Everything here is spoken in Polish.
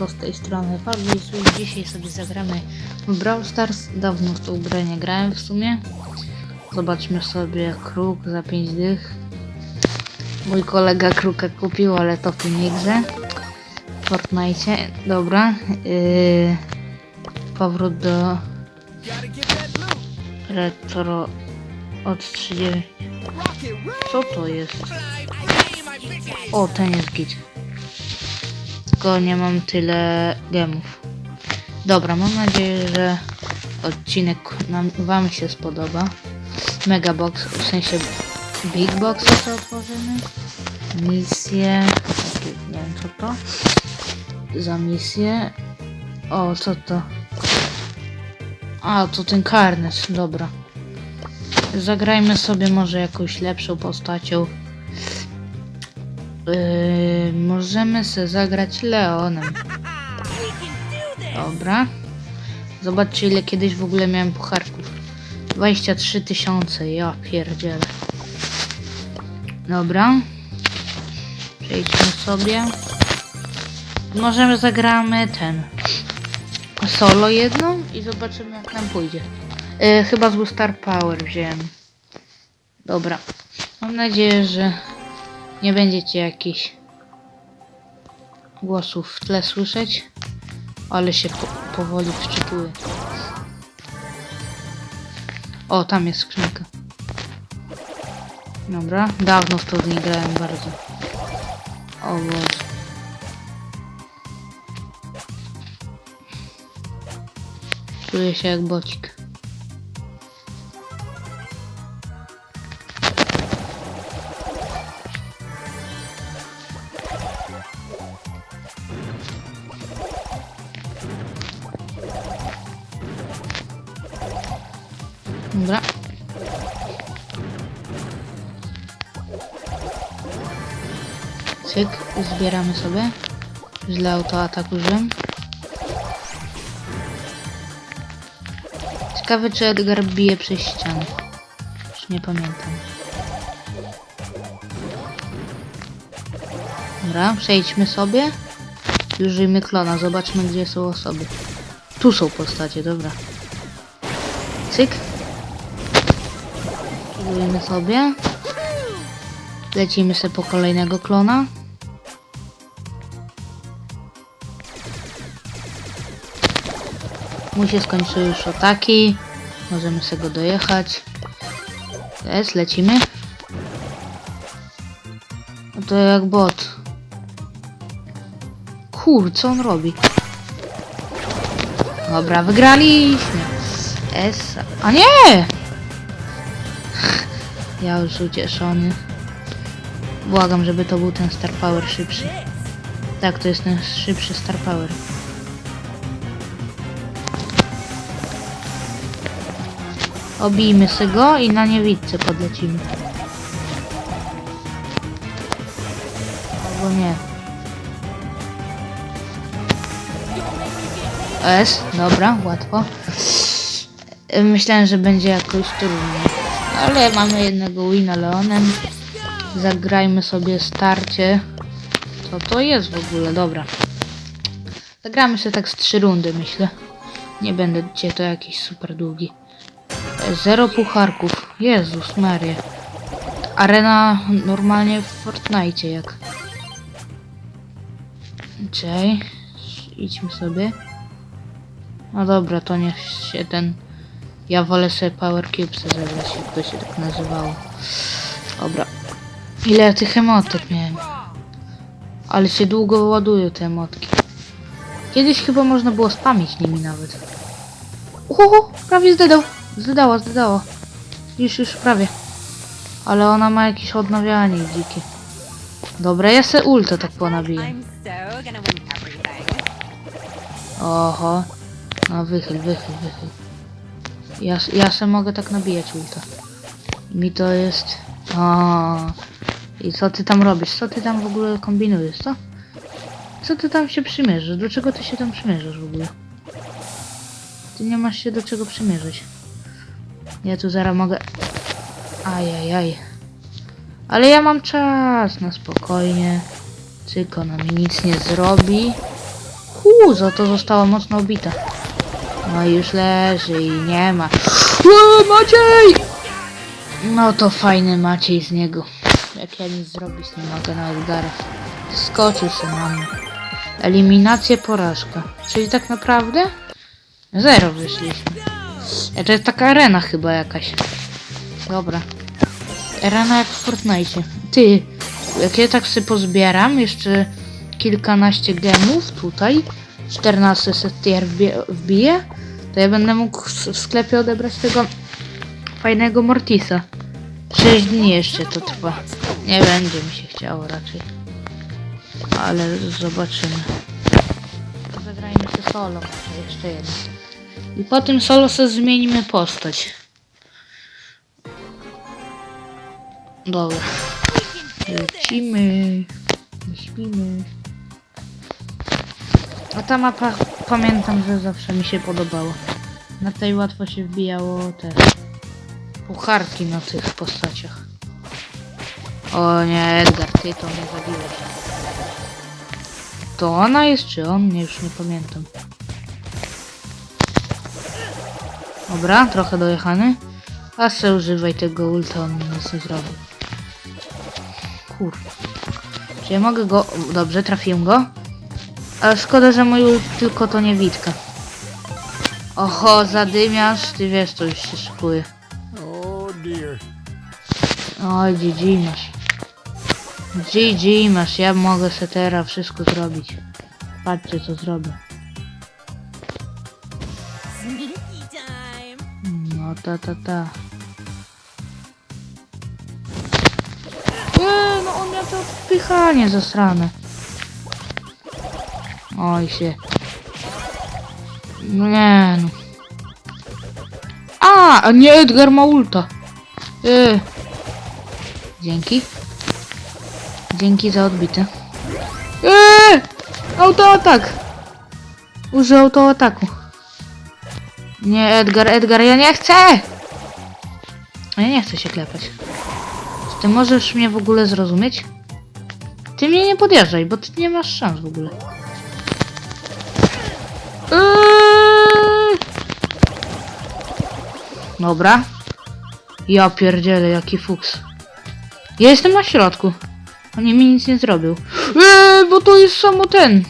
Siemanko, z tej strony Fabrice i dzisiaj sobie zagramy w Brawl Stars. Dawno w tą grę nie grałem w sumie. Zobaczmy sobie kruk za 5 dych. Mój kolega kruka kupił, ale to w. W Fortnite. Dobra. Yy, powrót do retro od 30. Co to jest? O, ten jest git. Tylko nie mam tyle gemów. Dobra, mam nadzieję, że odcinek nam, wam się spodoba. Mega box, w sensie big box co otworzymy. Misje. Nie wiem co to. Za misję. O, co to? A, to ten karnet, dobra. Zagrajmy sobie może jakąś lepszą postacią. Yy, możemy sobie zagrać Leonem. Dobra. Zobaczcie ile kiedyś w ogóle miałem pucharków. 23 tysiące, ja pierdzielę. Dobra. Przejdźmy sobie. Możemy zagramy ten. Solo jedną i zobaczymy jak nam pójdzie. Yy, chyba z Star Power wziąłem. Dobra. Mam nadzieję, że nie będziecie jakichś głosów w tle słyszeć, ale się po powoli wczytuję. O, tam jest skrzynka. Dobra, dawno w to nie grałem bardzo. O Boże. Czuję się jak bocik. Dobra. Cyk, zbieramy sobie. Źle autoatak użyłem. Ciekawe czy Edgar bije przez ścianę. Już nie pamiętam. Dobra, przejdźmy sobie. Użyjmy klona, zobaczmy gdzie są osoby. Tu są postacie, dobra. Cyk. Spróbujemy sobie. Lecimy sobie po kolejnego klona. Mu się skończyły już ataki. Możemy sobie go dojechać. Jest, lecimy. No to jak bot. Kur, co on robi? Dobra, wygraliśmy. S. A nie! Ja już ucieszony. Błagam, żeby to był ten Star Power szybszy. Tak, to jest ten szybszy Star Power. Obijmy sobie go i na niewidce podlecimy. Albo nie. S, dobra, łatwo. Myślałem, że będzie jakoś trudniej. Ale mamy jednego wina Leonem. Zagrajmy sobie starcie. Co to jest w ogóle? Dobra. Zagramy sobie tak z trzy rundy, myślę. Nie będę cię to jakiś super długi. Zero pucharków. Jezus Maria. Arena normalnie w Fortnite jak. Czej. Idźmy sobie. No dobra, to niech się ten... Ja wolę sobie Power Cubesy zebrać, jak to się tak nazywało. Dobra. Ile ja tych emotek miałem? Ale się długo ładują te emotki. Kiedyś chyba można było spamić nimi nawet. Uhu, prawie zdedał. Zdedała, zdedała. Już, już prawie. Ale ona ma jakieś odnawianie dzikie. Dobra, ja se ulta tak ponabiję. Oho. No wychyl, wychyl, wychyl. Ja, ja se mogę tak nabijać ulta. Mi to jest... O. I co ty tam robisz? Co ty tam w ogóle kombinujesz, co? Co ty tam się przymierzysz? Do czego ty się tam przymierzasz w ogóle? Ty nie masz się do czego przymierzyć. Ja tu zaraz mogę... Ajajaj. Ale ja mam czas na spokojnie. Cyk, ona mi nic nie zrobi. Hu, za to została mocno obita. No już leży i nie ma. O, Maciej! No to fajny Maciej z niego. Jak ja nic zrobić nie mogę na Edgara. Skoczył się na mnie. Eliminację, porażka. Czyli tak naprawdę zero wyszliśmy. E, to jest taka arena chyba jakaś. Dobra. Arena jak w Fortnite. Ty, jak ja tak sobie pozbieram, jeszcze kilkanaście gemów tutaj, 14 set tier wbiję, to ja będę mógł w sklepie odebrać tego fajnego Mortisa. 6 dni jeszcze to trwa. Nie będzie mi się chciało raczej. Ale zobaczymy. Zagrajmy się solo, jeszcze jedno. I po tym solo sobie zmienimy postać. Dobra. Lecimy. Śpimy. A ta mapa pamiętam, że zawsze mi się podobała. Na tej łatwo się wbijało te pucharki na tych postaciach. O nie, Edgar, ty to mnie zabiłeś. To ona jest, czy on? Nie, już nie pamiętam. Dobra, trochę dojechany. A se używaj tego ulta, on nic nie zrobi. Kur. Czy ja mogę go... Dobrze, trafiłem go. Ale szkoda, że mój ult tylko to nie witka. Oho, zadymiarz, ty wiesz, to już się szykuje. Oh. Oj, GG masz. GG masz, ja mogę se teraz wszystko zrobić. Patrzcie co zrobię. No ta ta ta. Eee, no on miał to odpychanie zasrane. Oj się. No nie no. A, nie Edgar ma ulta. Eee. Dzięki. Dzięki za odbite. Eee! Autoatak! Użył autoataku. Nie, Edgar, Edgar, ja nie chcę! Ja nie chcę się klepać. Czy ty możesz mnie w ogóle zrozumieć? Ty mnie nie podjeżdżaj, bo ty nie masz szans w ogóle. Dobra. Ja pierdzielę, jaki fuks. Ja jestem na środku. On mi nic nie zrobił. Eee, bo to jest samo ten.